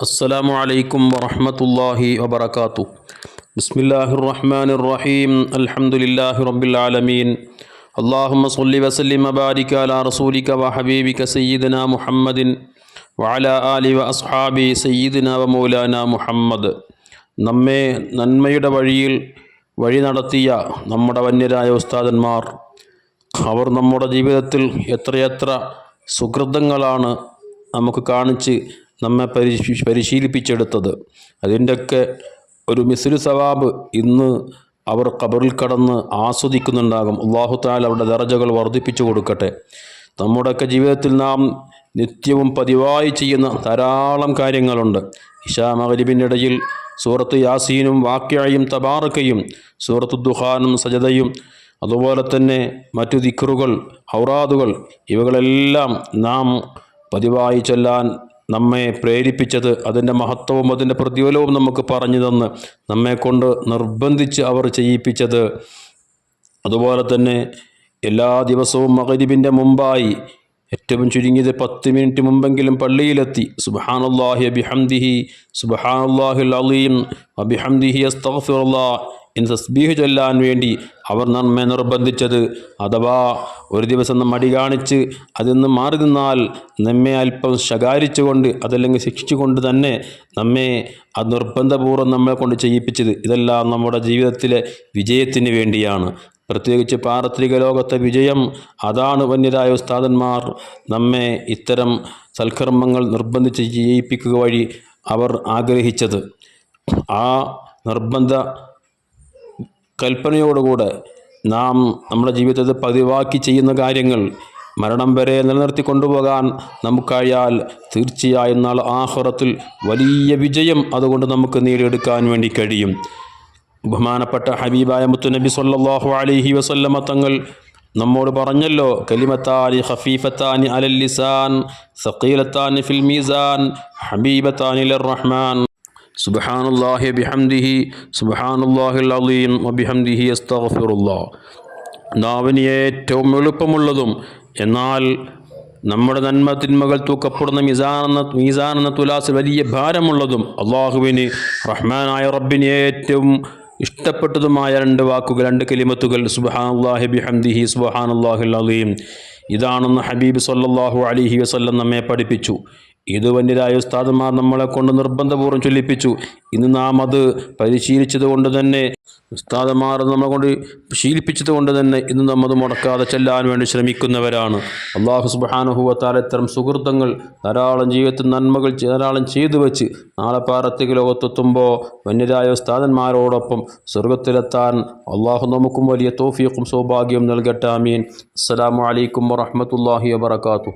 السلام عليكم ورحمة الله وبركاته بسم الله الرحمن الرحيم الحمد لله رب العالمين اللهم صل وسلم وبارك على رسولك وحبيبك سيدنا محمد وعلى آله وأصحابه سيدنا ومولانا മുഹമ്മദ് നമ്മെ നന്മയുടെ വഴിയിൽ വഴി നടത്തിയ നമ്മുടെ വന്യരായ ഉസ്താദന്മാർ അവർ നമ്മുടെ ജീവിതത്തിൽ എത്രയെത്ര സുഹൃതങ്ങളാണ് നമുക്ക് കാണിച്ച് നമ്മെ പരിശീ പരിശീലിപ്പിച്ചെടുത്തത്. അതിന്റെയൊക്കെ ഒരു മിസ്ലു സവാബ് ഇന്ന് അവർ കബറിൽ കടന്ന് ആസ്വദിക്കുന്നുണ്ടാകും. അള്ളാഹു താല അവരുടെ ദറജകൾ വർദ്ധിപ്പിച്ചു കൊടുക്കട്ടെ. നമ്മുടെയൊക്കെ ജീവിതത്തിൽ നാം നിത്യവും പതിവായി ചെയ്യുന്ന ധാരാളം കാര്യങ്ങളുണ്ട്. ഇഷാ മകരിബിന്റെ ഇടയിൽ സൂറത്ത് യാസീനും വാക്യായും തബാറക്കയും സൂറത്ത് ദുഹാനും സജതയും അതുപോലെ തന്നെ മറ്റു ദിക്റുകൾ ഹൗറാദുകൾ ഇവകളെല്ലാം നാം പതിവായി ചൊല്ലാൻ നമ്മെ പ്രേരിപ്പിച്ചത് അതിന്റെ മഹത്വവും അതിന്റെ പ്രതിഫലവും നമുക്ക് പറഞ്ഞു തന്ന് നമ്മെ കൊണ്ട് നിർബന്ധിച്ച് അവർ ചെയ്യിപ്പിച്ചത്. അതുപോലെ തന്നെ എല്ലാ ദിവസവും മകരിബിന്റെ മുമ്പായി ഏറ്റവും ചുരുങ്ങിയത് പത്ത് മിനിറ്റ് മുമ്പെങ്കിലും പള്ളിയിലെത്തി. സുബാനുല്ലാഹി അബിഹംദിഹി സുബാനുല്ലാഹുൽ അലീം അബിഹംദിഹി അസ്തഗ്ഫിറുല്ലാ എന്ന് തസ്ബീഹ് ചൊല്ലാൻ വേണ്ടി അവർ നമ്മെ നിർബന്ധിച്ചത്. അഥവാ ഒരു ദിവസം മടി കാണിച്ച് അതിൽ നിന്ന് മാറി നിന്നാൽ നമ്മെ അല്പം ശകാരിച്ചുകൊണ്ട് അതല്ലെങ്കിൽ ശിക്ഷിച്ചുകൊണ്ട് തന്നെ നമ്മെ അത് നിർബന്ധപൂർവം നമ്മളെ കൊണ്ട് ചെയ്യിപ്പിച്ചത്. ഇതെല്ലാം നമ്മുടെ ജീവിതത്തിലെ വിജയത്തിന് വേണ്ടിയാണ്. പ്രത്യേകിച്ച് പാരത്രിക ലോകത്തെ വിജയം അതാണ് വന്യരായ ഉസ്താദന്മാർ നമ്മെ ഇത്തരം സൽക്കർമ്മങ്ങൾ നിർബന്ധിച്ച് ചെയ്യിപ്പിക്കുക വഴി അവർ ആഗ്രഹിച്ചത്. ആ നിർബന്ധ കൽപ്പനയോടുകൂടെ നാം നമ്മുടെ ജീവിതത്തിൽ പതിവാക്കി ചെയ്യുന്ന കാര്യങ്ങൾ മരണം വരെ നിലനിർത്തി കൊണ്ടുപോകാൻ നമുക്കായാൽ തീർച്ചയായും നാളെ ആഹുറത്തിൽ വലിയ വിജയം അതുകൊണ്ട് നമുക്ക് നേടിയെടുക്കാൻ വേണ്ടി കഴിയും. ബഹുമാനപ്പെട്ട ഹബീബായ മുത്തുനബി സല്ലാഹു അലൈഹി വസല്ലമ തങ്ങൾ നമ്മോട് പറഞ്ഞല്ലോ കലിമത്താനി ഹഫീഫത്താനി അലൽ ലിസാൻ ഫിൽമീസാൻ ഫിൽ മീസാൻ ഹബീബത്താനി റഹ്മാൻ. സുബ്ഹാനല്ലാഹി ബിഹംദിഹി സുബ്ഹാനല്ലാഹിൽ അലീം വബിഹംദിഹി അസ്തഫിറുല്ലാ നാവിന് ഏറ്റവും എളുപ്പമുള്ളതും എന്നാൽ നമ്മുടെ നന്മ തിന്മകൾ തൂക്കപ്പെടുന്ന മിസാൻ എന്ന മീസാൻ എന്ന തുലാസ് വലിയ ഭാരമുള്ളതും അള്ളാഹുവിന് റഹ്മാനായ റബ്ബിന് ഏറ്റവും ഇഷ്ടപ്പെട്ടതുമായ രണ്ട് വാക്കുകൾ രണ്ട് കലിമത്തുകൾ സുബഹാനുല്ലാഹി ബിഹംദിഹി സുബഹാനുല്ലാഹിൽ അലീം ഇതാണെന്ന് ഹബീബ് സല്ലല്ലാഹു അലൈഹി വസല്ലം നമ്മെ പഠിപ്പിച്ചു. ഇത് വന്യരായ ഉസ്താദന്മാർ നമ്മളെ കൊണ്ട് നിർബന്ധപൂർവം ചൊല്ലിപ്പിച്ചു. ഇന്ന് നാം അത് പരിശീലിച്ചത് കൊണ്ട് തന്നെ ഉസ്താദന്മാർ നമ്മളെ കൊണ്ട് ശീലിപ്പിച്ചത് കൊണ്ട് തന്നെ ഇന്ന് നമ്മത് മുടക്കാതെ ചെല്ലാൻ വേണ്ടി ശ്രമിക്കുന്നവരാണ്. അള്ളാഹു സുബാനുഭവത്താൽ ഇത്തരം സുഹൃത്തങ്ങൾ ധാരാളം ജീവിതത്തിൽ നന്മകൾ ധാരാളം ചെയ്തു വെച്ച് നാളെ പാറത്തേക്ക് ലോകത്തെത്തുമ്പോൾ വന്യരായ ഉസ്താദന്മാരോടൊപ്പം സ്വർഗത്തിലെത്താൻ അള്ളാഹു നമുക്കും വലിയ തോഫിയക്കും സൗഭാഗ്യവും നൽകട്ടെ. അമീൻ അസ്സലാമു അലൈക്കും വറഹമത്തല്ലാഹി വബർക്കാത്തു